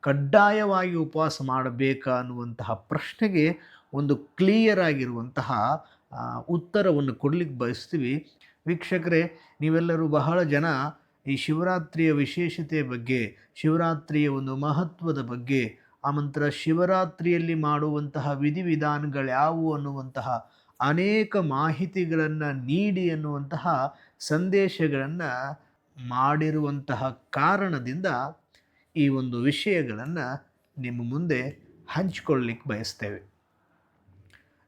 ಕಡ್ಡಾಯವಾಗಿ ಉಪವಾಸ ಮಾಡಬೇಕಾ ಅನ್ನುವಂತಹ ಪ್ರಶ್ನೆಗೆ ಒಂದು ಕ್ಲಿಯರ್ ಆಗಿರುವಂತಹ ಉತ್ತರವನ್ನು ಕೊಡಲಿಕ್ಕೆ ಬಯಸ್ತೀವಿ. ವೀಕ್ಷಕರೇ, ನೀವೆಲ್ಲರೂ ಬಹಳ ಜನ ಈ ಶಿವರಾತ್ರಿಯ ವಿಶೇಷತೆಯ ಬಗ್ಗೆ, ಶಿವರಾತ್ರಿಯ ಒಂದು ಮಹತ್ವದ ಬಗ್ಗೆ ಆನಂತರ ಶಿವರಾತ್ರಿಯಲ್ಲಿ ಮಾಡುವಂತಹ ವಿಧಿವಿಧಾನಗಳು ಯಾವುವು ಅನ್ನುವಂತಹ ಅನೇಕ ಮಾಹಿತಿಗಳನ್ನು ನೀಡಿ ಅನ್ನುವಂತಹ ಸಂದೇಶಗಳನ್ನು ಮಾಡಿರುವಂತಹ ಕಾರಣದಿಂದ ಈ ಒಂದು ವಿಷಯಗಳನ್ನು ನಿಮ್ಮ ಮುಂದೆ ಹಂಚಿಕೊಳ್ಳಿಕ್ಕೆ ಬಯಸ್ತೇವೆ.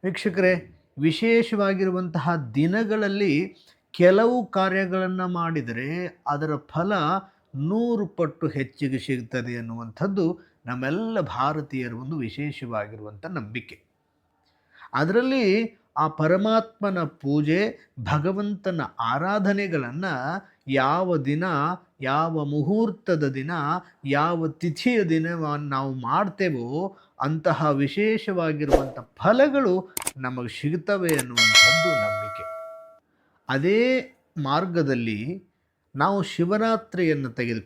ವೀಕ್ಷಕರೇ, ವಿಶೇಷವಾಗಿರುವಂತಹ ದಿನಗಳಲ್ಲಿ ಕೆಲವು ಕಾರ್ಯಗಳನ್ನು ಮಾಡಿದರೆ ಅದರ ಫಲ ನೂರು ಪಟ್ಟು ಹೆಚ್ಚಿಗೆ ಸಿಗ್ತದೆ ಅನ್ನುವಂಥದ್ದು ನಮ್ಮೆಲ್ಲ ಭಾರತೀಯರ ಒಂದು ವಿಶೇಷವಾಗಿರುವಂಥ ನಂಬಿಕೆ. ಅದರಲ್ಲಿ ಆ ಪರಮಾತ್ಮನ ಪೂಜೆ, ಭಗವಂತನ ಆರಾಧನೆಗಳನ್ನು ಯಾವ ದಿನ ಯಾವ ಮುಹೂರ್ತದ ದಿನ, ಯಾವ ತಿಥಿಯ ದಿನವನ್ನು ನಾವು ಮಾಡ್ತೇವೋ ಅಂತಹ ವಿಶೇಷವಾಗಿರುವಂಥ ಫಲಗಳು ನಮಗೆ ಸಿಗ್ತವೆ ಅನ್ನುವಂಥದ್ದು ನಂಬಿಕೆ. ಅದೇ ಮಾರ್ಗದಲ್ಲಿ ನಾವು ಶಿವರಾತ್ರಿಯನ್ನು ತೆಗೆದು,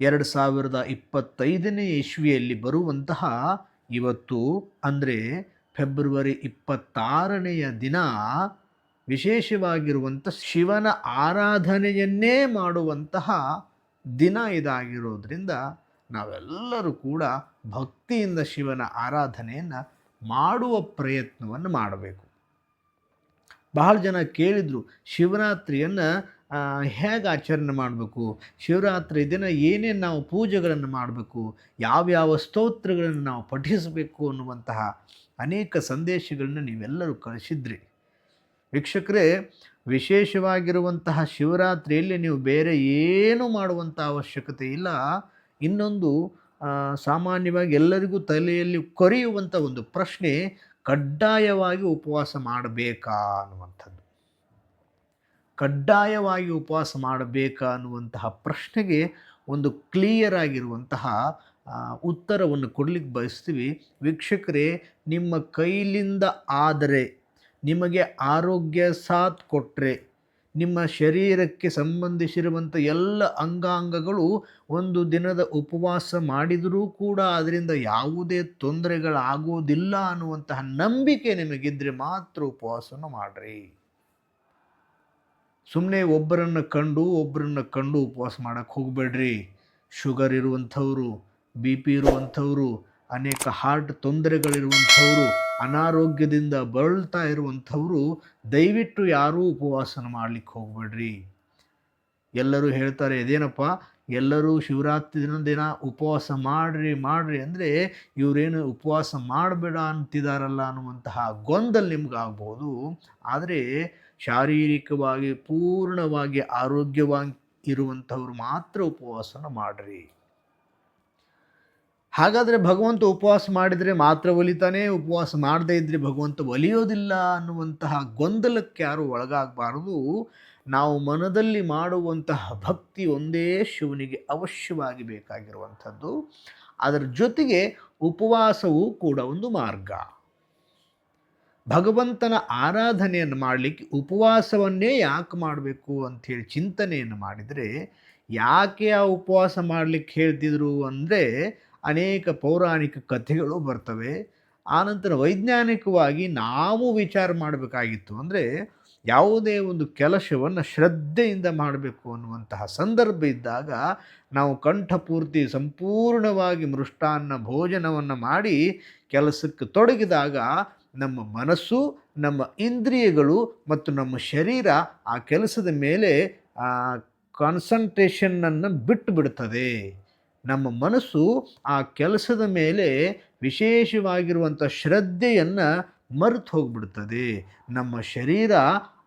ಎರಡು ಸಾವಿರದ ಇಪ್ಪತ್ತೈದನೇ ಇಸ್ವಿಯಲ್ಲಿ ಬರುವಂತಹ ಇವತ್ತು, ಅಂದರೆ ಫೆಬ್ರವರಿ ಇಪ್ಪತ್ತಾರನೆಯ ದಿನ ವಿಶೇಷವಾಗಿರುವಂಥ ಶಿವನ ಆರಾಧನೆಯನ್ನೇ ಮಾಡುವಂತಹ ದಿನ ಇದಾಗಿರೋದ್ರಿಂದ ನಾವೆಲ್ಲರೂ ಕೂಡ ಭಕ್ತಿಯಿಂದ ಶಿವನ ಆರಾಧನೆಯನ್ನು ಮಾಡುವ ಪ್ರಯತ್ನವನ್ನು ಮಾಡಬೇಕು. ಬಹಳ ಜನ ಕೇಳಿದರು, ಶಿವರಾತ್ರಿಯನ್ನು ಹೇಗೆ ಆಚರಣೆ ಮಾಡಬೇಕು? ಶಿವರಾತ್ರಿ ದಿನ ಏನೇನು ನಾವು ಪೂಜೆಗಳನ್ನು ಮಾಡಬೇಕು? ಯಾವ್ಯಾವ ಸ್ತೋತ್ರಗಳನ್ನು ನಾವು ಪಠಿಸಬೇಕು? ಅನ್ನುವಂತಹ ಅನೇಕ ಸಂದೇಶಗಳನ್ನು ನೀವೆಲ್ಲರೂ ಕಳಿಸಿದ್ರಿ. ವೀಕ್ಷಕರೇ, ವಿಶೇಷವಾಗಿರುವಂತಹ ಶಿವರಾತ್ರಿಯಲ್ಲಿ ನೀವು ಬೇರೆ ಏನು ಮಾಡುವಂಥ ಅವಶ್ಯಕತೆ ಇಲ್ಲ. ಇನ್ನೊಂದು ಸಾಮಾನ್ಯವಾಗಿ ಎಲ್ಲರಿಗೂ ತಲೆಯಲ್ಲಿ ಕೊರೆಯುವಂಥ ಒಂದು ಪ್ರಶ್ನೆ, ಕಡ್ಡಾಯವಾಗಿ ಉಪವಾಸ ಮಾಡಬೇಕಾ ಅನ್ನುವಂಥದ್ದು. ಕಡ್ಡಾಯವಾಗಿ ಉಪವಾಸ ಮಾಡಬೇಕಾ ಅನ್ನುವಂತಹ ಪ್ರಶ್ನೆಗೆ ಒಂದು ಕ್ಲಿಯರ್ ಆಗಿರುವಂತಹ ಉತ್ತರವನ್ನು ಕೊಡಲಿಕ್ಕೆ ಬಯಸ್ತೀವಿ. ವೀಕ್ಷಕರೇ, ನಿಮ್ಮ ಕೈಲಿಂದ ಆದರೆ ನಿಮಗೆ ಆರೋಗ್ಯ ಸಾಥ್ ಕೊಟ್ಟರೆ ನಿಮ್ಮ ಶರೀರಕ್ಕೆ ಸಂಬಂಧಿಸಿರುವಂಥ ಎಲ್ಲ ಅಂಗಾಂಗಗಳು ಒಂದು ದಿನದ ಉಪವಾಸ ಮಾಡಿದರೂ ಕೂಡ ಅದರಿಂದ ಯಾವುದೇ ತೊಂದರೆಗಳಾಗುವುದಿಲ್ಲ ಅನ್ನುವಂತಹ ನಂಬಿಕೆ ನಿಮಗಿದ್ದರೆ ಮಾತ್ರ ಉಪವಾಸನ ಮಾಡಿರಿ. ಸುಮ್ಮನೆ ಒಬ್ಬರನ್ನು ಕಂಡು ಒಬ್ಬರನ್ನು ಕಂಡು ಉಪವಾಸ ಮಾಡೋಕ್ಕೆ ಹೋಗಬೇಡ್ರಿ. ಶುಗರ್ ಇರುವಂಥವರು, ಬಿ ಪಿ ಇರುವಂಥವರು, ಅನೇಕ ಹಾರ್ಟ್ ತೊಂದರೆಗಳಿರುವಂಥವ್ರು ಅನಾರೋಗ್ಯದಿಂದ ಬಳಲ್ತಾ ಇರುವಂಥವರು ದಯವಿಟ್ಟು ಯಾರೂ ಉಪವಾಸನ ಮಾಡಲಿಕ್ಕೆ ಹೋಗಬೇಡ್ರಿ. ಎಲ್ಲರೂ ಹೇಳ್ತಾರೆ, ಇದೇನಪ್ಪ, ಎಲ್ಲರೂ ಶಿವರಾತ್ರಿ ದಿನ ದಿನ ಉಪವಾಸ ಮಾಡ್ರಿ ಮಾಡ್ರಿ. ಅಂದರೆ ಇವರೇನು ಉಪವಾಸ ಮಾಡಬೇಡ ಅಂತಿದಾರಲ್ಲ ಅನ್ನುವಂತಹ ಗೊಂದಲ್ ನಿಮ್ಗಾಗ್ಬೋದು. ಆದರೆ ಶಾರೀರಿಕವಾಗಿ ಪೂರ್ಣವಾಗಿ ಆರೋಗ್ಯವಾಗಿ ಇರುವಂಥವ್ರು ಮಾತ್ರ ಉಪವಾಸನ ಮಾಡ್ರಿ. ಹಾಗಾದರೆ ಭಗವಂತ ಉಪವಾಸ ಮಾಡಿದರೆ ಮಾತ್ರ ಒಲಿತಾನೆ, ಉಪವಾಸ ಮಾಡದೇ ಇದ್ದರೆ ಭಗವಂತ ಒಲಿಯೋದಿಲ್ಲ ಅನ್ನುವಂತಹ ಗೊಂದಲಕ್ಕೆ ಯಾರು ಒಳಗಾಗಬಾರದು. ನಾವು ಮನದಲ್ಲಿ ಮಾಡುವಂತಹ ಭಕ್ತಿ ಒಂದೇ ಶಿವನಿಗೆ ಅವಶ್ಯವಾಗಿ ಬೇಕಾಗಿರುವಂಥದ್ದು. ಅದರ ಜೊತೆಗೆ ಉಪವಾಸವೂ ಕೂಡ ಒಂದು ಮಾರ್ಗ. ಭಗವಂತನ ಆರಾಧನೆಯನ್ನು ಮಾಡಲಿಕ್ಕೆ ಉಪವಾಸವನ್ನೇ ಯಾಕೆ ಮಾಡಬೇಕು ಅಂಥೇಳಿ ಚಿಂತನೆಯನ್ನು ಮಾಡಿದರೆ, ಯಾಕೆ ಆ ಉಪವಾಸ ಮಾಡಲಿಕ್ಕೆ ಹೇಳ್ತಿದ್ರು ಅಂದರೆ ಅನೇಕ ಪೌರಾಣಿಕ ಕಥೆಗಳು ಬರ್ತವೆ. ಆನಂತರ ವೈಜ್ಞಾನಿಕವಾಗಿ ನಾವು ವಿಚಾರ ಮಾಡಬೇಕಾಗಿತ್ತು ಅಂದರೆ ಯಾವುದೇ ಒಂದು ಕೆಲಸವನ್ನು ಶ್ರದ್ಧೆಯಿಂದ ಮಾಡಬೇಕು ಅನ್ನುವಂತಹ ಸಂದರ್ಭ ಇದ್ದಾಗ ನಾವು ಕಂಠಪೂರ್ತಿ ಸಂಪೂರ್ಣವಾಗಿ ಮೃಷ್ಟಾನ್ನ ಭೋಜನವನ್ನು ಮಾಡಿ ಕೆಲಸಕ್ಕೆ ತೊಡಗಿದಾಗ ನಮ್ಮ ಮನಸ್ಸು, ನಮ್ಮ ಇಂದ್ರಿಯಗಳು ಮತ್ತು ನಮ್ಮ ಶರೀರ ಆ ಕೆಲಸದ ಮೇಲೆ ಕಾನ್ಸಂಟ್ರೇಷನ್ನನ್ನು ಬಿಟ್ಟು ಬಿಡ್ತದೆ ನಮ್ಮ ಮನಸ್ಸು ಆ ಕೆಲಸದ ಮೇಲೆ ವಿಶೇಷವಾಗಿರುವಂಥ ಶ್ರದ್ಧೆಯನ್ನು ಮರೆತು ಹೋಗ್ಬಿಡ್ತದೆ. ನಮ್ಮ ಶರೀರ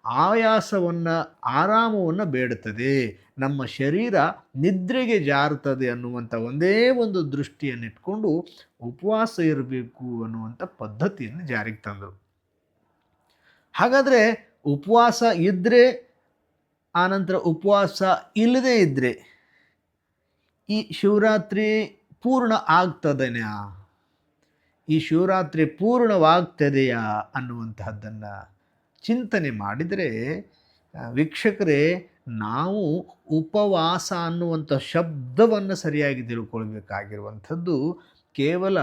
ಆಯಾಸವನ್ನು, ಆರಾಮವನ್ನು ಬೇಡುತ್ತದೆ. ನಮ್ಮ ಶರೀರ ನಿದ್ರೆಗೆ ಜಾರುತ್ತದೆ ಅನ್ನುವಂಥ ಒಂದೇ ಒಂದು ದೃಷ್ಟಿಯನ್ನಿಟ್ಕೊಂಡು ಉಪವಾಸ ಇರಬೇಕು ಅನ್ನುವಂಥ ಪದ್ಧತಿಯನ್ನು ಜಾರಿಗೆ ತಂದರು ಹಾಗಾದರೆ ಉಪವಾಸ ಇದ್ದರೆ ಆನಂತರ ಉಪವಾಸ ಇಲ್ಲದೇ ಇದ್ದರೆ ಈ ಶಿವರಾತ್ರಿ ಪೂರ್ಣ ಆಗ್ತದೆಯಾ ಈ ಶಿವರಾತ್ರಿ ಪೂರ್ಣವಾಗ್ತದೆಯಾ ಅನ್ನುವಂತಹದ್ದನ್ನು ಚಿಂತನೆ ಮಾಡಿದರೆ ವೀಕ್ಷಕರೇ, ನಾವು ಉಪವಾಸ ಅನ್ನುವಂಥ ಶಬ್ದವನ್ನು ಸರಿಯಾಗಿ ತಿಳ್ಕೊಳ್ಬೇಕಾಗಿರುವಂಥದ್ದು ಕೇವಲ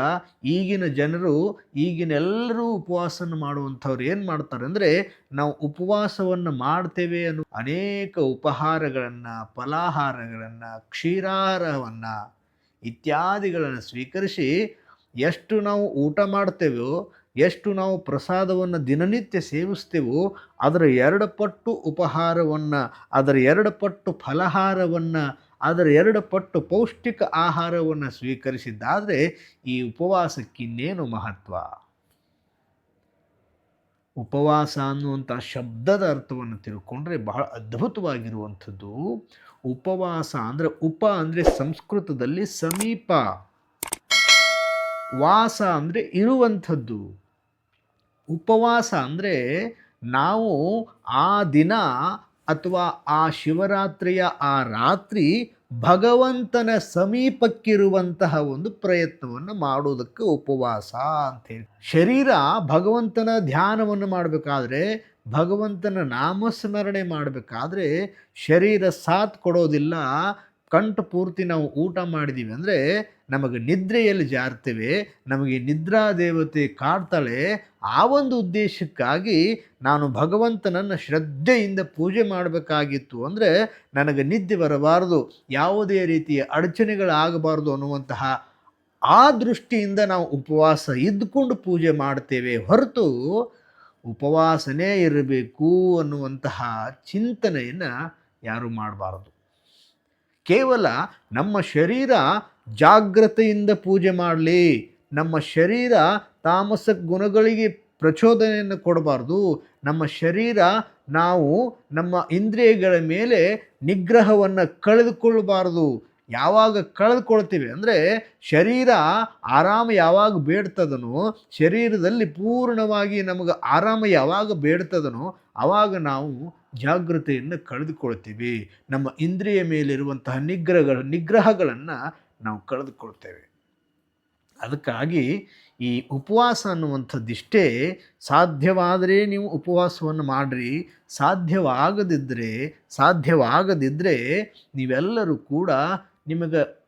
ಈಗಿನ ಜನರು, ಈಗಿನ ಎಲ್ಲರೂ ಉಪವಾಸನ ಮಾಡುವಂಥವ್ರು ಏನು ಮಾಡ್ತಾರೆ ಅಂದರೆ, ನಾವು ಉಪವಾಸವನ್ನು ಮಾಡ್ತೇವೆ ಅನ್ನೋ ಅನೇಕ ಉಪಹಾರಗಳನ್ನು, ಫಲಾಹಾರಗಳನ್ನು ಕ್ಷೀರಾರವನ್ನು ಇತ್ಯಾದಿಗಳನ್ನು ಸ್ವೀಕರಿಸಿ ಎಷ್ಟು ನಾವು ಊಟ ಮಾಡ್ತೇವೋ, ಎಷ್ಟು ನಾವು ಪ್ರಸಾದವನ್ನು ದಿನನಿತ್ಯ ಸೇವಿಸ್ತೇವೋ, ಅದರ ಎರಡು ಪಟ್ಟು ಉಪಹಾರವನ್ನು, ಅದರ ಎರಡು ಪಟ್ಟು ಫಲಹಾರವನ್ನು ಅದರ ಎರಡು ಪಟ್ಟು ಪೌಷ್ಟಿಕ ಆಹಾರವನ್ನು ಸ್ವೀಕರಿಸಿದ್ದಾದರೆ ಈ ಉಪವಾಸಕ್ಕಿನ್ನೇನು ಮಹತ್ವ? ಉಪವಾಸ ಅನ್ನುವಂಥ ಶಬ್ದದ ಅರ್ಥವನ್ನು ತಿಳ್ಕೊಂಡ್ರೆ ಬಹಳ ಅದ್ಭುತವಾಗಿರುವಂಥದ್ದು. ಉಪವಾಸ ಅಂದರೆ ಉಪ ಅಂದರೆ ಸಂಸ್ಕೃತದಲ್ಲಿ ಸಮೀಪ. ವಾಸ ಅಂದರೆ ಇರುವಂಥದ್ದು. ಉಪವಾಸ ಅಂದರೆ ನಾವು ಆ ದಿನ ಅಥವಾ ಆ ಶಿವರಾತ್ರಿಯ ಆ ರಾತ್ರಿ ಭಗವಂತನ ಸಮೀಪಕ್ಕಿರುವಂತಹ ಒಂದು ಪ್ರಯತ್ನವನ್ನು ಮಾಡೋದಕ್ಕೆ ಉಪವಾಸ ಅಂತೇಳಿ ಶರೀರ ಭಗವಂತನ ಧ್ಯಾನವನ್ನು ಮಾಡಬೇಕಾದ್ರೆ, ಭಗವಂತನ ನಾಮಸ್ಮರಣೆ ಮಾಡಬೇಕಾದ್ರೆ ಶರೀರ ಸಾಥ್ ಕೊಡೋದಿಲ್ಲ ಕಂಠ ಪೂರ್ತಿ ನಾವು ಊಟ ಮಾಡಿದ್ದೀವಿ ಅಂದರೆ ನಮಗೆ ನಿದ್ರೆಯಲ್ಲಿ ಜಾರ್ತೇವೆ, ನಮಗೆ ನಿದ್ರಾ ದೇವತೆ ಕಾಡ್ತಾಳೆ, ಆ ಒಂದು ಉದ್ದೇಶಕ್ಕಾಗಿ ನಾನು ಭಗವಂತನನ್ನು ಶ್ರದ್ಧೆಯಿಂದ ಪೂಜೆ ಮಾಡಬೇಕಾಗಿತ್ತು ಅಂದರೆ ನನಗೆ ನಿದ್ದೆ ಬರಬಾರದು, ಯಾವುದೇ ರೀತಿಯ ಅಡಚಣೆಗಳಾಗಬಾರ್ದು ಅನ್ನುವಂತಹ ಆ ದೃಷ್ಟಿಯಿಂದ ನಾವು ಉಪವಾಸ ಇದ್ದುಕೊಂಡು ಪೂಜೆ ಮಾಡ್ತೇವೆ ಹೊರತು ಉಪವಾಸನೇ ಇರಬೇಕು ಅನ್ನುವಂತಹ ಚಿಂತನೆಯನ್ನು ಯಾರೂ ಮಾಡಬಾರದು. ಕೇವಲ ನಮ್ಮ ಶರೀರ ಜಾಗ್ರತೆಯಿಂದ ಪೂಜೆ ಮಾಡಲಿ, ನಮ್ಮ ಶರೀರ ತಾಮಸ ಗುಣಗಳಿಗೆ ಪ್ರಚೋದನೆಯನ್ನು ಕೊಡಬಾರ್ದು, ನಮ್ಮ ಶರೀರ ನಾವು ನಮ್ಮ ಇಂದ್ರಿಯಗಳ ಮೇಲೆ ನಿಗ್ರಹವನ್ನು ಕಳೆದುಕೊಳ್ಳಬಾರ್ದು. ಯಾವಾಗ ಕಳೆದುಕೊಳ್ತೀವಿ ಅಂದರೆ ಶರೀರ ಆರಾಮ ಯಾವಾಗ ಬೇಡ್ತದನೋ, ಶರೀರದಲ್ಲಿ ಪೂರ್ಣವಾಗಿ ನಮಗೆ ಆರಾಮ ಯಾವಾಗ ಬೇಡ್ತದನೋ ಆವಾಗ ನಾವು ಜಾಗೃತೆಯನ್ನು ಕಳೆದುಕೊಳ್ತೀವಿ. ನಮ್ಮ ಇಂದ್ರಿಯ ಮೇಲಿರುವಂತಹ ನಿಗ್ರಹಗಳು, ನಿಗ್ರಹಗಳನ್ನು ನಾವು ಕಳೆದುಕೊಳ್ತೇವೆ. ಅದಕ್ಕಾಗಿ ಈ ಉಪವಾಸ ಅನ್ನುವಂಥದ್ದಿಷ್ಟೇ ಸಾಧ್ಯವಾದರೆ ನೀವು ಉಪವಾಸವನ್ನು ಮಾಡಿರಿ. ಸಾಧ್ಯವಾಗದಿದ್ದರೆ ಸಾಧ್ಯವಾಗದಿದ್ದರೆ ನೀವೆಲ್ಲರೂ ಕೂಡ ನಿಮಗೆ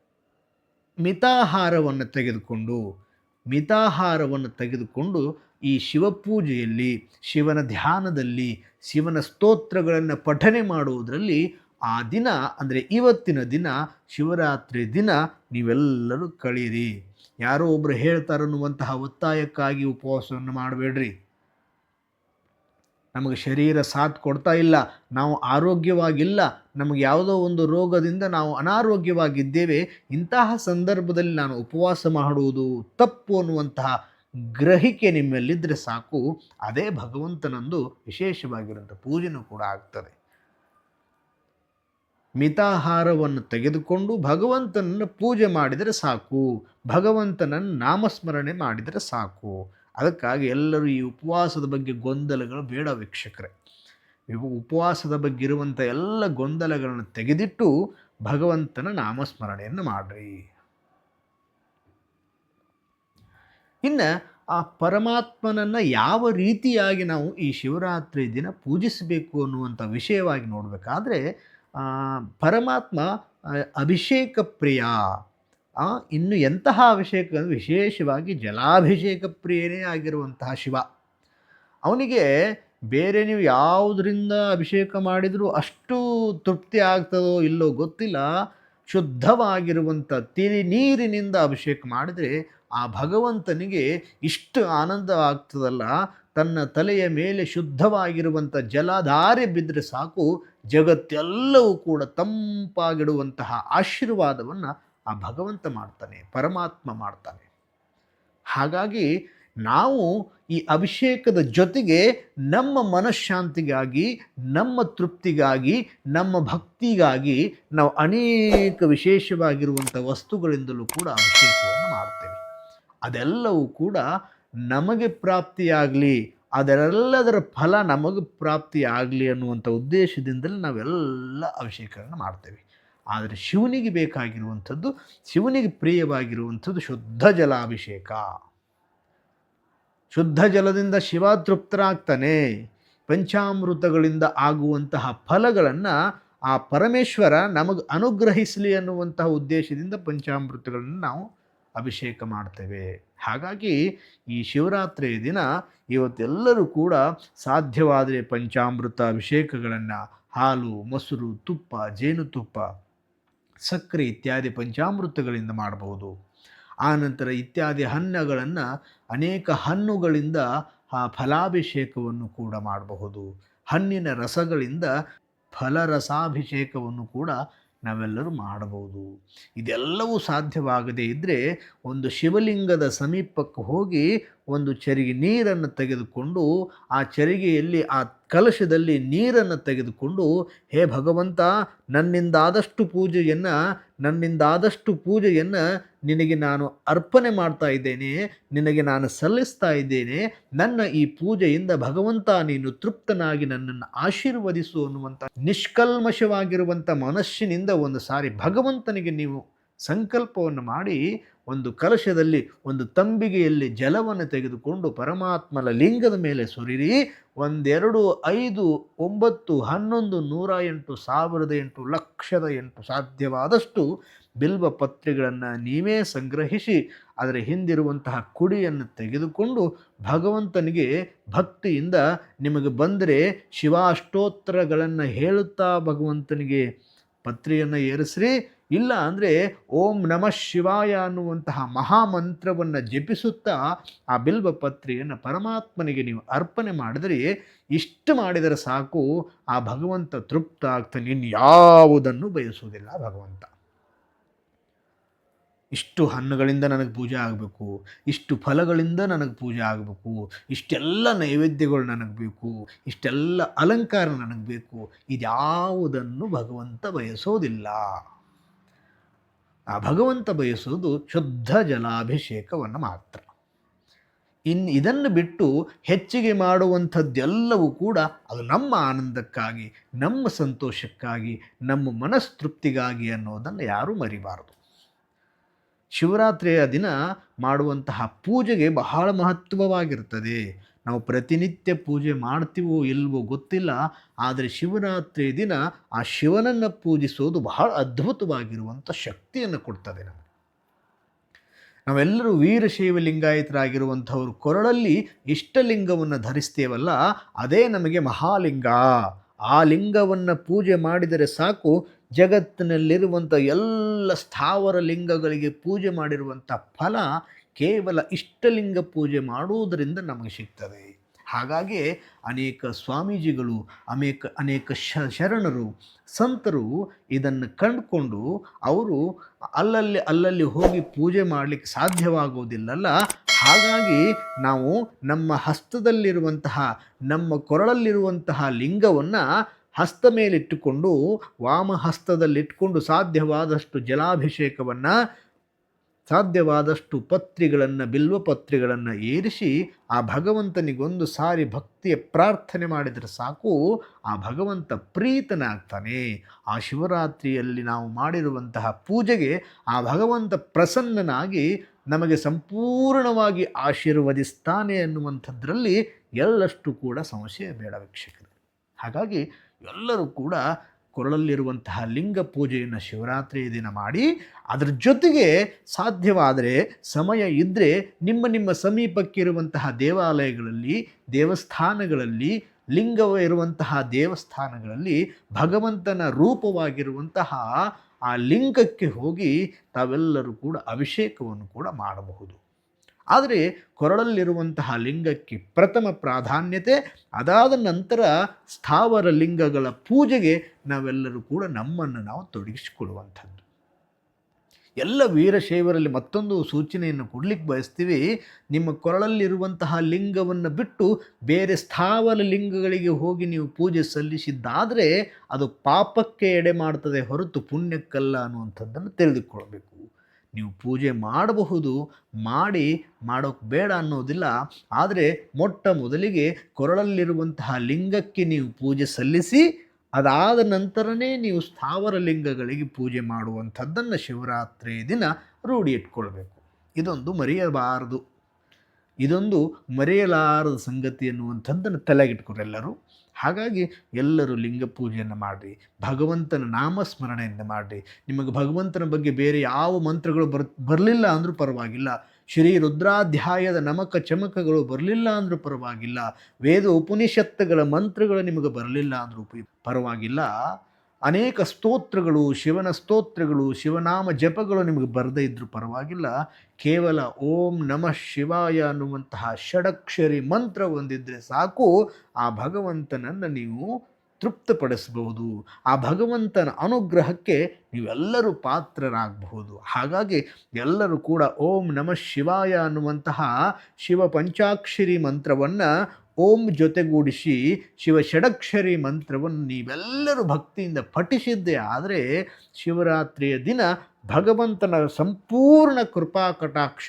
ಮಿತಾಹಾರವನ್ನು ತೆಗೆದುಕೊಂಡು ಮಿತಾಹಾರವನ್ನು ತೆಗೆದುಕೊಂಡು ಈ ಶಿವಪೂಜೆಯಲ್ಲಿ, ಶಿವನ ಧ್ಯಾನದಲ್ಲಿ ಶಿವನ ಸ್ತೋತ್ರಗಳನ್ನು ಪಠನೆ ಮಾಡುವುದರಲ್ಲಿ ಆ ದಿನ, ಅಂದರೆ ಇವತ್ತಿನ ದಿನ, ಶಿವರಾತ್ರಿ ದಿನ ನೀವೆಲ್ಲರೂ ಕಳೀರಿ ಯಾರೋ ಒಬ್ಬರು ಹೇಳ್ತಾರನ್ನುವಂತಹ ಒತ್ತಾಯಕ್ಕಾಗಿ ಉಪವಾಸವನ್ನು ಮಾಡಬೇಡ್ರಿ. ನಮಗೆ ಶರೀರ ಸಾಥ್ ಕೊಡ್ತಾ ಇಲ್ಲ, ನಾವು ಆರೋಗ್ಯವಾಗಿಲ್ಲ, ನಮಗೆ ಯಾವುದೋ ಒಂದು ರೋಗದಿಂದ ನಾವು ಅನಾರೋಗ್ಯವಾಗಿದ್ದೇವೆ, ಇಂತಹ ಸಂದರ್ಭದಲ್ಲಿ ನಾನು ಉಪವಾಸ ಮಾಡುವುದು ತಪ್ಪು ಅನ್ನುವಂತಹ ಗ್ರಹಿಕೆ ನಿಮ್ಮಲ್ಲಿದ್ದರೆ ಸಾಕು. ಅದೇ ಭಗವಂತನಂದು ವಿಶೇಷವಾಗಿರುವಂಥ ಪೂಜೆನೂ ಕೂಡ ಆಗ್ತದೆ. ಮಿತಾಹಾರವನ್ನು ತೆಗೆದುಕೊಂಡು ಭಗವಂತನನ್ನು ಪೂಜೆ ಮಾಡಿದರೆ ಸಾಕು. ಭಗವಂತನನ್ನು ನಾಮಸ್ಮರಣೆ ಮಾಡಿದರೆ ಸಾಕು. ಅದಕ್ಕಾಗಿ ಎಲ್ಲರೂ ಈ ಉಪವಾಸದ ಬಗ್ಗೆ ಗೊಂದಲಗಳು ಬೇಡ ವೀಕ್ಷಕರೇ. ಉಪವಾಸದ ಬಗ್ಗೆ ಇರುವಂಥ ಎಲ್ಲ ಗೊಂದಲಗಳನ್ನು ತೆಗೆದಿಟ್ಟು ಭಗವಂತನ ನಾಮಸ್ಮರಣೆಯನ್ನು ಮಾಡ್ರಿ. ಇನ್ನು ಆ ಪರಮಾತ್ಮನನ್ನು ಯಾವ ರೀತಿಯಾಗಿ ನಾವು ಈ ಶಿವರಾತ್ರಿ ದಿನ ಪೂಜಿಸಬೇಕು ಅನ್ನುವಂಥ ವಿಷಯವಾಗಿ ನೋಡಬೇಕಾದ್ರೆ ಪರಮಾತ್ಮ ಅಭಿಷೇಕ ಪ್ರಿಯ ಇನ್ನು ಎಂತಹ ಅಭಿಷೇಕ ವಿಶೇಷವಾಗಿ ಜಲಾಭಿಷೇಕ ಪ್ರಿಯನೇ ಆಗಿರುವಂತಹ ಶಿವ. ಅವನಿಗೆ ಬೇರೆ ನೀವು ಯಾವುದರಿಂದ ಅಭಿಷೇಕ ಮಾಡಿದರೂ ಅಷ್ಟು ತೃಪ್ತಿ ಆಗ್ತದೋ ಇಲ್ಲೋ ಗೊತ್ತಿಲ್ಲ ಶುದ್ಧವಾಗಿರುವಂಥ ತಿಳಿ ನೀರಿನಿಂದ ಅಭಿಷೇಕ ಮಾಡಿದರೆ ಆ ಭಗವಂತನಿಗೆ ಇಷ್ಟು ಆನಂದವಾಗ್ತದಲ್ಲ ತನ್ನ ತಲೆಯ ಮೇಲೆ ಶುದ್ಧವಾಗಿರುವಂಥ ಜಲಧಾರೆ ಬಿದ್ದರೆ ಸಾಕು, ಜಗತ್ತೆಲ್ಲವೂ ಕೂಡ ತಂಪಾಗಿಡುವಂತಹ ಆಶೀರ್ವಾದವನ್ನು ಆ ಭಗವಂತ ಮಾಡ್ತಾನೆ, ಪರಮಾತ್ಮ ಮಾಡ್ತಾನೆ. ಹಾಗಾಗಿ ನಾವು ಈ ಅಭಿಷೇಕದ ಜೊತೆಗೆ ನಮ್ಮ ಮನಃಶಾಂತಿಗಾಗಿ, ನಮ್ಮ ತೃಪ್ತಿಗಾಗಿ, ನಮ್ಮ ಭಕ್ತಿಗಾಗಿ ನಾವು ಅನೇಕ ವಿಶೇಷವಾಗಿರುವಂಥ ವಸ್ತುಗಳಿಂದಲೂ ಕೂಡ ಅಭಿಷೇಕವನ್ನು ಅದೆಲ್ಲವೂ ಕೂಡ ನಮಗೆ ಪ್ರಾಪ್ತಿಯಾಗಲಿ ಅದರೆಲ್ಲದರ ಫಲ ನಮಗೆ ಪ್ರಾಪ್ತಿಯಾಗಲಿ ಅನ್ನುವಂಥ ಉದ್ದೇಶದಿಂದಲೇ ನಾವೆಲ್ಲ ಅಭಿಷೇಕಗಳನ್ನು ಮಾಡ್ತೇವೆ. ಆದರೆ ಶಿವನಿಗೆ ಬೇಕಾಗಿರುವಂಥದ್ದು, ಶಿವನಿಗೆ ಪ್ರಿಯವಾಗಿರುವಂಥದ್ದು ಶುದ್ಧ ಜಲಾಭಿಷೇಕ. ಶುದ್ಧ ಜಲದಿಂದ ಶಿವ ತೃಪ್ತರಾಗ್ತಾನೆ ಪಂಚಾಮೃತಗಳಿಂದ ಆಗುವಂತಹ ಫಲಗಳನ್ನು ಆ ಪರಮೇಶ್ವರ ನಮಗೆ ಅನುಗ್ರಹಿಸಲಿ ಅನ್ನುವಂತಹ ಉದ್ದೇಶದಿಂದ ಪಂಚಾಮೃತಗಳನ್ನು ನಾವು ಅಭಿಷೇಕ ಮಾಡ್ತೇವೆ. ಹಾಗಾಗಿ ಈ ಶಿವರಾತ್ರಿ ದಿನ ಇವತ್ತೆಲ್ಲರೂ ಕೂಡ ಸಾಧ್ಯವಾದರೆ ಪಂಚಾಮೃತ ಅಭಿಷೇಕಗಳನ್ನು ಹಾಲು, ಮೊಸರು, ತುಪ್ಪ ಜೇನುತುಪ್ಪ ಸಕ್ಕರೆ ಇತ್ಯಾದಿ ಪಂಚಾಮೃತಗಳಿಂದ ಮಾಡಬಹುದು. ಆನಂತರ ಇತ್ಯಾದಿ ಹಣ್ಣುಗಳನ್ನು ಅನೇಕ ಹಣ್ಣುಗಳಿಂದ ಆ ಫಲಾಭಿಷೇಕವನ್ನು ಕೂಡ ಮಾಡಬಹುದು. ಹಣ್ಣಿನ ರಸಗಳಿಂದ ಫಲರಸಾಭಿಷೇಕವನ್ನು ಕೂಡ ನಾವೆಲ್ಲರೂ ಮಾಡಬಹುದು. ಇದೆಲ್ಲವೂ ಸಾಧ್ಯವಾಗದೇ ಇದ್ದರೆ ಒಂದು ಶಿವಲಿಂಗದ ಸಮೀಪಕ್ಕೆ ಹೋಗಿ ಒಂದು ಚರಿಗೆ ನೀರನ್ನು ತೆಗೆದುಕೊಂಡು, ಆ ಚರಿಗೆಯಲ್ಲಿ, ಆ ಕಲಶದಲ್ಲಿ ನೀರನ್ನು ತೆಗೆದುಕೊಂಡು, ಹೇ ಭಗವಂತ, ನನ್ನಿಂದಾದಷ್ಟು ಪೂಜೆಯನ್ನು ನನ್ನಿಂದಾದಷ್ಟು ಪೂಜೆಯನ್ನು ನಿನಗೆ ನಾನು ಅರ್ಪಣೆ ಮಾಡ್ತಾ ಇದ್ದೇನೆ, ನಿನಗೆ ನಾನು ಸಲ್ಲಿಸ್ತಾ ಇದ್ದೇನೆ, ನನ್ನ ಈ ಪೂಜೆಯಿಂದ ಭಗವಂತ ನೀನು ತೃಪ್ತನಾಗಿ ನನ್ನನ್ನು ಆಶೀರ್ವದಿಸು ಅನ್ನುವಂಥ ನಿಷ್ಕಲ್ಮಶವಾಗಿರುವಂಥ ಮನಸ್ಸಿನಿಂದ ಒಂದು ಸಾರಿ ಭಗವಂತನಿಗೆ ನೀವು ಸಂಕಲ್ಪವನ್ನು ಮಾಡಿ ಒಂದು ಕಲಶದಲ್ಲಿ, ಒಂದು ತಂಬಿಗೆಯಲ್ಲಿ ಜಲವನ್ನು ತೆಗೆದುಕೊಂಡು ಪರಮಾತ್ಮನ ಲಿಂಗದ ಮೇಲೆ ಸುರಿರಿ. ಒಂದೆರಡು, ಐದು, ಒಂಬತ್ತು, ಹನ್ನೊಂದು, ನೂರ ಎಂಟು, ಸಾವಿರದ ಎಂಟು, ಲಕ್ಷದ ಎಂಟು ಸಾಧ್ಯವಾದಷ್ಟು ಬಿಲ್ವ ಪತ್ರಿಗಳನ್ನು ನೀವೇ ಸಂಗ್ರಹಿಸಿ, ಅದರ ಹಿಂದಿರುವಂತಹ ಕುಡಿಯನ್ನು ತೆಗೆದುಕೊಂಡು ಭಗವಂತನಿಗೆ ಭಕ್ತಿಯಿಂದ ನಿಮಗೆ ಬಂದರೆ ಶಿವಾಷ್ಟೋತ್ತರಗಳನ್ನು ಹೇಳುತ್ತಾ ಭಗವಂತನಿಗೆ ಪತ್ರಿಯನ್ನು ಏರಿಸ್ರಿ. ಇಲ್ಲ ಅಂದರೆ ಓಂ ನಮಃ ಶಿವಾಯ ಅನ್ನುವಂತಹ ಮಹಾಮಂತ್ರವನ್ನು ಜಪಿಸುತ್ತಾ ಆ ಬಿಲ್ವ ಪತ್ರೆಯನ್ನು ಪರಮಾತ್ಮನಿಗೆ ನೀವು ಅರ್ಪಣೆ ಮಾಡಿದರೆ ಇಷ್ಟು ಮಾಡಿದರೆ ಸಾಕು, ಆ ಭಗವಂತ ತೃಪ್ತ ಆಗ್ತಾನೆ. ಇನ್ಯಾವುದನ್ನು ಬಯಸುವುದಿಲ್ಲ ಭಗವಂತ. ಇಷ್ಟು ಹಣ್ಣುಗಳಿಂದ ನನಗೆ ಪೂಜೆ ಆಗಬೇಕು, ಇಷ್ಟು ಫಲಗಳಿಂದ ನನಗೆ ಪೂಜೆ ಆಗಬೇಕು, ಇಷ್ಟೆಲ್ಲ ನೈವೇದ್ಯಗಳು ನನಗೆ ಬೇಕು, ಇಷ್ಟೆಲ್ಲ ಅಲಂಕಾರ ನನಗೆ ಬೇಕು, ಇದ್ಯಾವುದನ್ನು ಭಗವಂತ ಬಯಸೋದಿಲ್ಲ. ಆ ಭಗವಂತ ಬಯಸುವುದು ಶುದ್ಧ ಜಲಾಭಿಷೇಕವನ್ನು ಮಾತ್ರ. ಇನ್ನು ಇದನ್ನು ಬಿಟ್ಟು ಹೆಚ್ಚಿಗೆ ಮಾಡುವಂಥದ್ದೆಲ್ಲವೂ ಕೂಡ ಅದು ನಮ್ಮ ಆನಂದಕ್ಕಾಗಿ, ನಮ್ಮ ಸಂತೋಷಕ್ಕಾಗಿ, ನಮ್ಮ ಮನಸ್ತೃಪ್ತಿಗಾಗಿ ಅನ್ನೋದನ್ನು ಯಾರೂ ಮರಿಬಾರದು. ಶಿವರಾತ್ರಿಯ ದಿನ ಮಾಡುವಂತಹ ಪೂಜೆಗೆ ಬಹಳ ಮಹತ್ವವಾಗಿರ್ತದೆ. ನಾವು ಪ್ರತಿನಿತ್ಯ ಪೂಜೆ ಮಾಡ್ತೀವೋ ಇಲ್ವೋ ಗೊತ್ತಿಲ್ಲ, ಆದರೆ ಶಿವರಾತ್ರಿ ದಿನ ಆ ಶಿವನನ್ನು ಪೂಜಿಸೋದು ಬಹಳ ಅದ್ಭುತವಾಗಿರುವಂಥ ಶಕ್ತಿಯನ್ನು ಕೊಡ್ತದೆ ನಮಗೆ. ನಾವೆಲ್ಲರೂ ವೀರಶೈವ ಲಿಂಗಾಯತರಾಗಿರುವಂಥವ್ರು ಕೊರಳಲ್ಲಿ ಇಷ್ಟಲಿಂಗವನ್ನು ಧರಿಸ್ತೇವಲ್ಲ, ಅದೇ ನಮಗೆ ಮಹಾಲಿಂಗ. ಆ ಲಿಂಗವನ್ನು ಪೂಜೆ ಮಾಡಿದರೆ ಸಾಕು, ಜಗತ್ತಿನಲ್ಲಿರುವಂಥ ಎಲ್ಲ ಸ್ಥಾವರ ಲಿಂಗಗಳಿಗೆ ಪೂಜೆ ಮಾಡಿರುವಂಥ ಫಲ ಕೇವಲ ಇಷ್ಟಲಿಂಗ ಪೂಜೆ ಮಾಡುವುದರಿಂದ ನಮಗೆ ಸಿಗ್ತದೆ. ಹಾಗಾಗಿ ಅನೇಕ ಸ್ವಾಮೀಜಿಗಳು ಅನೇಕ ಅನೇಕ ಶ, ಶರಣರು, ಸಂತರು ಇದನ್ನು ಕಂಡುಕೊಂಡು ಅವರು ಅಲ್ಲಲ್ಲಿ ಅಲ್ಲಲ್ಲಿ ಹೋಗಿ ಪೂಜೆ ಮಾಡಲಿಕ್ಕೆ ಸಾಧ್ಯವಾಗುವುದಿಲ್ಲಲ್ಲ. ಹಾಗಾಗಿ ನಾವು ನಮ್ಮ ಹಸ್ತದಲ್ಲಿರುವಂತಹ, ನಮ್ಮ ಕೊರಳಲ್ಲಿರುವಂತಹ ಲಿಂಗವನ್ನು ಹಸ್ತ ಮೇಲಿಟ್ಟುಕೊಂಡು ವಾಮಹಸ್ತದಲ್ಲಿಟ್ಟುಕೊಂಡು ಸಾಧ್ಯವಾದಷ್ಟು ಜಲಾಭಿಷೇಕವನ್ನು ಸಾಧ್ಯವಾದಷ್ಟು ಪತ್ರಿಗಳನ್ನು, ಬಿಲ್ವ ಪತ್ರಿಗಳನ್ನು ಏರಿಸಿ ಆ ಭಗವಂತನಿಗೊಂದು ಸಾರಿ ಭಕ್ತಿಯ ಪ್ರಾರ್ಥನೆ ಮಾಡಿದರೆ ಸಾಕು, ಆ ಭಗವಂತ ಪ್ರೀತನಾಗ್ತಾನೆ. ಆ ಶಿವರಾತ್ರಿಯಲ್ಲಿ ನಾವು ಮಾಡಿರುವಂತಹ ಪೂಜೆಗೆ ಆ ಭಗವಂತ ಪ್ರಸನ್ನನಾಗಿ ನಮಗೆ ಸಂಪೂರ್ಣವಾಗಿ ಆಶೀರ್ವದಿಸ್ತಾನೆ ಅನ್ನುವಂಥದ್ರಲ್ಲಿ ಎಲ್ಲಷ್ಟು ಕೂಡ ಸಮಸ್ಯೆ ಬೇಡ ವೀಕ್ಷಕರು. ಹಾಗಾಗಿ ಎಲ್ಲರೂ ಕೂಡ ಕೊರಳಲ್ಲಿರುವಂತಹ ಲಿಂಗ ಪೂಜೆಯನ್ನು ಶಿವರಾತ್ರಿಯ ದಿನ ಮಾಡಿ ಅದರ ಜೊತೆಗೆ ಸಾಧ್ಯವಾದರೆ ಸಮಯ ಇದ್ದರೆ ನಿಮ್ಮ ನಿಮ್ಮ ಸಮೀಪಕ್ಕಿರುವಂತಹ ದೇವಾಲಯಗಳಲ್ಲಿ, ದೇವಸ್ಥಾನಗಳಲ್ಲಿ, ಲಿಂಗವ ಇರುವಂತಹ ದೇವಸ್ಥಾನಗಳಲ್ಲಿ ಭಗವಂತನ ರೂಪವಾಗಿರುವಂತಹ ಆ ಲಿಂಗಕ್ಕೆ ಹೋಗಿ ತಾವೆಲ್ಲರೂ ಕೂಡ ಅಭಿಷೇಕವನ್ನು ಕೂಡ ಮಾಡಬಹುದು. ಆದರೆ ಕೊರಳಲ್ಲಿರುವಂತಹ ಲಿಂಗಕ್ಕೆ ಪ್ರಥಮ ಪ್ರಾಧಾನ್ಯತೆ, ಅದಾದ ನಂತರ ಸ್ಥಾವರ ಲಿಂಗಗಳ ಪೂಜೆಗೆ ನಾವೆಲ್ಲರೂ ಕೂಡ ನಮ್ಮನ್ನು ನಾವು ತೊಡಗಿಸಿಕೊಳ್ಳುವಂಥದ್ದು. ಎಲ್ಲ ವೀರಶೈವರಲ್ಲಿ ಮತ್ತೊಂದು ಸೂಚನೆಯನ್ನು ಕೊಡಲಿಕ್ಕೆ ಬಯಸ್ತೀವಿ. ನಿಮ್ಮ ಕೊರಳಲ್ಲಿರುವಂತಹ ಲಿಂಗವನ್ನು ಬಿಟ್ಟು ಬೇರೆ ಸ್ಥಾವರ ಲಿಂಗಗಳಿಗೆ ಹೋಗಿ ನೀವು ಪೂಜೆ ಸಲ್ಲಿಸಿದ್ದಾದರೆ ಅದು ಪಾಪಕ್ಕೆ ಎಡೆ ಮಾಡ್ತದೆ ಹೊರತು ಪುಣ್ಯಕ್ಕಲ್ಲ ಅನ್ನುವಂಥದ್ದನ್ನು ತಿಳಿದುಕೊಳ್ಬೇಕು ನೀವು ಪೂಜೆ ಮಾಡಬಹುದು, ಮಾಡಿ ಮಾಡೋಕ್ಕೆ ಬೇಡ ಅನ್ನೋದಿಲ್ಲ. ಆದರೆ ಮೊಟ್ಟ ಮೊದಲಿಗೆ ಕೊರಳಲ್ಲಿರುವಂತಹ ಲಿಂಗಕ್ಕೆ ನೀವು ಪೂಜೆ ಸಲ್ಲಿಸಿ, ಅದಾದ ನಂತರನೇ ನೀವು ಸ್ಥಾವರ ಲಿಂಗಗಳಿಗೆ ಪೂಜೆ ಮಾಡುವಂಥದ್ದನ್ನು ಶಿವರಾತ್ರಿ ದಿನ ರೂಢಿ ಇಟ್ಕೊಳ್ಬೇಕು. ಇದೊಂದು ಮರೆಯಬಾರದು. ಇದೊಂದು ಮರೆಯಲಾರದ ಸಂಗತಿ ಎನ್ನುವಂಥದ್ದನ್ನು ತಲೆಗಿಟ್ಕೊರೆಲ್ಲರೂ ಹಾಗಾಗಿ ಎಲ್ಲರೂ ಲಿಂಗ ಪೂಜೆಯನ್ನು ಮಾಡಿರಿ, ಭಗವಂತನ ನಾಮಸ್ಮರಣೆಯನ್ನು ಮಾಡಿರಿ. ನಿಮಗೆ ಭಗವಂತನ ಬಗ್ಗೆ ಬೇರೆ ಯಾವ ಮಂತ್ರಗಳು ಬರ್, ಬರಲಿಲ್ಲ ಅಂದರೂ ಪರವಾಗಿಲ್ಲ. ಶ್ರೀ ರುದ್ರಾಧ್ಯಾಯದ ನಮಕ ಚಮಕಗಳು ಬರಲಿಲ್ಲ ಅಂದರೂ ಪರವಾಗಿಲ್ಲ. ವೇದ ಉಪನಿಷತ್ತುಗಳ ಮಂತ್ರಗಳು ನಿಮಗೆ ಬರಲಿಲ್ಲ ಅಂದರೂ ಪರವಾಗಿಲ್ಲ. ಅನೇಕ ಸ್ತೋತ್ರಗಳು, ಶಿವನ ಸ್ತೋತ್ರಗಳು, ಶಿವನಾಮ ಜಪಗಳು ನಿಮಗೆ ಬರದೇ ಇದ್ದರೂ ಪರವಾಗಿಲ್ಲ. ಕೇವಲ ಓಂ ನಮಃ ಶಿವಾಯ ಅನ್ನುವಂತಹ ಷಡಕ್ಷರಿ ಮಂತ್ರ ಹೊಂದಿದ್ರೆ ಸಾಕು. ಆ ಭಗವಂತನನ್ನು ನೀವು ತೃಪ್ತಪಡಿಸಬಹುದು. ಆ ಭಗವಂತನ ಅನುಗ್ರಹಕ್ಕೆ ನೀವೆಲ್ಲರೂ ಪಾತ್ರರಾಗಬಹುದು. ಹಾಗಾಗಿ ಎಲ್ಲರೂ ಕೂಡ ಓಂ ನಮಃ ಶಿವಾಯ ಅನ್ನುವಂತಹ ಶಿವ ಪಂಚಾಕ್ಷರಿ ಮಂತ್ರವನ್ನು ಓಂ ಜೊತೆಗೂಡಿಸಿ ಶಿವ ಷಡಕ್ಷರಿ ಮಂತ್ರವನ್ನು ನೀವೆಲ್ಲರೂ ಭಕ್ತಿಯಿಂದ ಪಠಿಸಿದ್ದೆ ಆದರೆ ಶಿವರಾತ್ರಿಯ ದಿನ ಭಗವಂತನ ಸಂಪೂರ್ಣ ಕೃಪಾ ಕಟಾಕ್ಷ,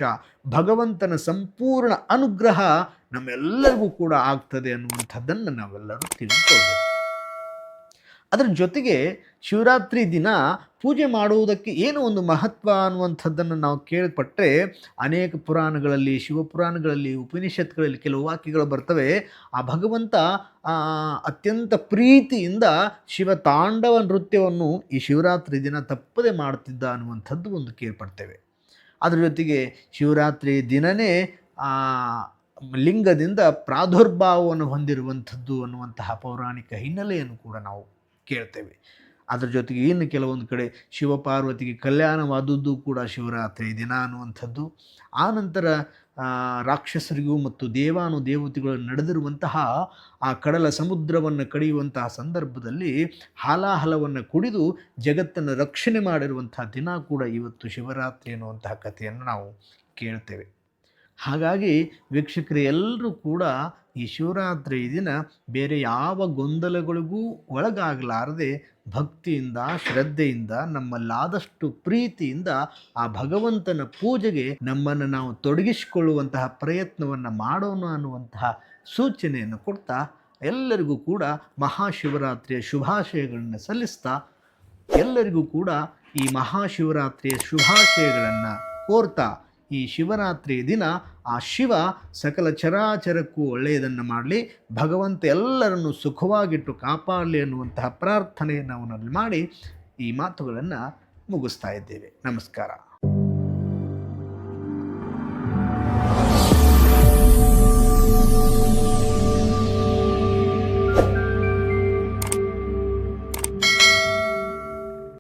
ಭಗವಂತನ ಸಂಪೂರ್ಣ ಅನುಗ್ರಹ ನಮ್ಮೆಲ್ಲರಿಗೂ ಕೂಡ ಆಗ್ತದೆ ಅನ್ನುವಂಥದ್ದನ್ನು ನಾವೆಲ್ಲರೂ ತಿಳ್ಕೊಳ್ಬೇಕು ಅದರ ಜೊತೆಗೆ ಶಿವರಾತ್ರಿ ದಿನ ಪೂಜೆ ಮಾಡುವುದಕ್ಕೆ ಏನು ಒಂದು ಮಹತ್ವ ಅನ್ನುವಂಥದ್ದನ್ನು ನಾವು ಕೇಳಿಪಟ್ಟರೆ ಅನೇಕ ಪುರಾಣಗಳಲ್ಲಿ, ಶಿವಪುರಾಣಗಳಲ್ಲಿ, ಉಪನಿಷತ್ಗಳಲ್ಲಿ ಕೆಲವು ವಾಕ್ಯಗಳು ಬರ್ತವೆ. ಆ ಭಗವಂತ ಅತ್ಯಂತ ಪ್ರೀತಿಯಿಂದ ಶಿವ ತಾಂಡವ ನೃತ್ಯವನ್ನು ಈ ಶಿವರಾತ್ರಿ ದಿನ ತಪ್ಪದೆ ಮಾಡುತ್ತಿದ್ದ ಅನ್ನುವಂಥದ್ದು ಒಂದು ಕೇಳ್ಪಡ್ತೇವೆ. ಅದರ ಜೊತೆಗೆ ಶಿವರಾತ್ರಿ ದಿನವೇ ಲಿಂಗದಿಂದ ಪ್ರಾದುರ್ಭಾವವನ್ನು ಹೊಂದಿರುವಂಥದ್ದು ಅನ್ನುವಂತಹ ಪೌರಾಣಿಕ ಹಿನ್ನೆಲೆಯನ್ನು ಕೂಡ ನಾವು ಕೇಳ್ತೇವೆ. ಅದರ ಜೊತೆಗೆ ಇನ್ನು ಕೆಲವೊಂದು ಕಡೆ ಶಿವಪಾರ್ವತಿಗೆ ಕಲ್ಯಾಣವಾದದ್ದು ಕೂಡ ಶಿವರಾತ್ರಿ ದಿನ ಅನ್ನುವಂಥದ್ದು. ಆ ನಂತರ ರಾಕ್ಷಸರಿಗೂ ಮತ್ತು ದೇವಾನು ದೇವತೆಗಳು ನಡೆದಿರುವಂತಹ ಆ ಕಡಲ ಸಮುದ್ರವನ್ನು ಕಡಿಯುವಂತಹ ಸಂದರ್ಭದಲ್ಲಿ ಹಾಲಾಹಲವನ್ನು ಕುಡಿದು ಜಗತ್ತನ್ನು ರಕ್ಷಣೆ ಮಾಡಿರುವಂತಹ ದಿನ ಕೂಡ ಇವತ್ತು ಶಿವರಾತ್ರಿ ಅನ್ನುವಂತಹ ಕಥೆಯನ್ನು ನಾವು ಕೇಳ್ತೇವೆ. ಹಾಗಾಗಿ ವೀಕ್ಷಕರು, ಎಲ್ಲರೂ ಕೂಡ ಈ ಶಿವರಾತ್ರಿ ದಿನ ಬೇರೆ ಯಾವ ಗೊಂದಲಗಳಿಗೂ ಒಳಗಾಗಲಾರದೆ ಭಕ್ತಿಯಿಂದ, ಶ್ರದ್ಧೆಯಿಂದ, ನಮ್ಮಲ್ಲಾದಷ್ಟು ಪ್ರೀತಿಯಿಂದ ಆ ಭಗವಂತನ ಪೂಜೆಗೆ ನಮ್ಮನ್ನು ನಾವು ತೊಡಗಿಸಿಕೊಳ್ಳುವಂತಹ ಪ್ರಯತ್ನವನ್ನು ಮಾಡೋಣ ಅನ್ನುವಂತಹ ಸೂಚನೆಯನ್ನು ಕೊಡ್ತಾ ಎಲ್ಲರಿಗೂ ಕೂಡ ಮಹಾಶಿವರಾತ್ರಿಯ ಶುಭಾಶಯಗಳನ್ನು ಸಲ್ಲಿಸ್ತಾ ಎಲ್ಲರಿಗೂ ಕೂಡ ಈ ಮಹಾಶಿವರಾತ್ರಿಯ ಶುಭಾಶಯಗಳನ್ನು ಕೋರ್ತಾ ಈ ಶಿವರಾತ್ರಿ ದಿನ ಆ ಶಿವ ಸಕಲ ಚರಾಚರಕ್ಕೂ ಒಳ್ಳೆಯದನ್ನು ಮಾಡಲಿ, ಭಗವಂತ ಎಲ್ಲರನ್ನು ಸುಖವಾಗಿಟ್ಟು ಕಾಪಾಡಲಿ ಅನ್ನುವಂತಹ ಪ್ರಾರ್ಥನೆಯನ್ನು ಅವನಲ್ಲಿ ಮಾಡಿ ಈ ಮಾತುಗಳನ್ನು ಮುಗಿಸ್ತಾ ಇದ್ದೇವೆ. ನಮಸ್ಕಾರ.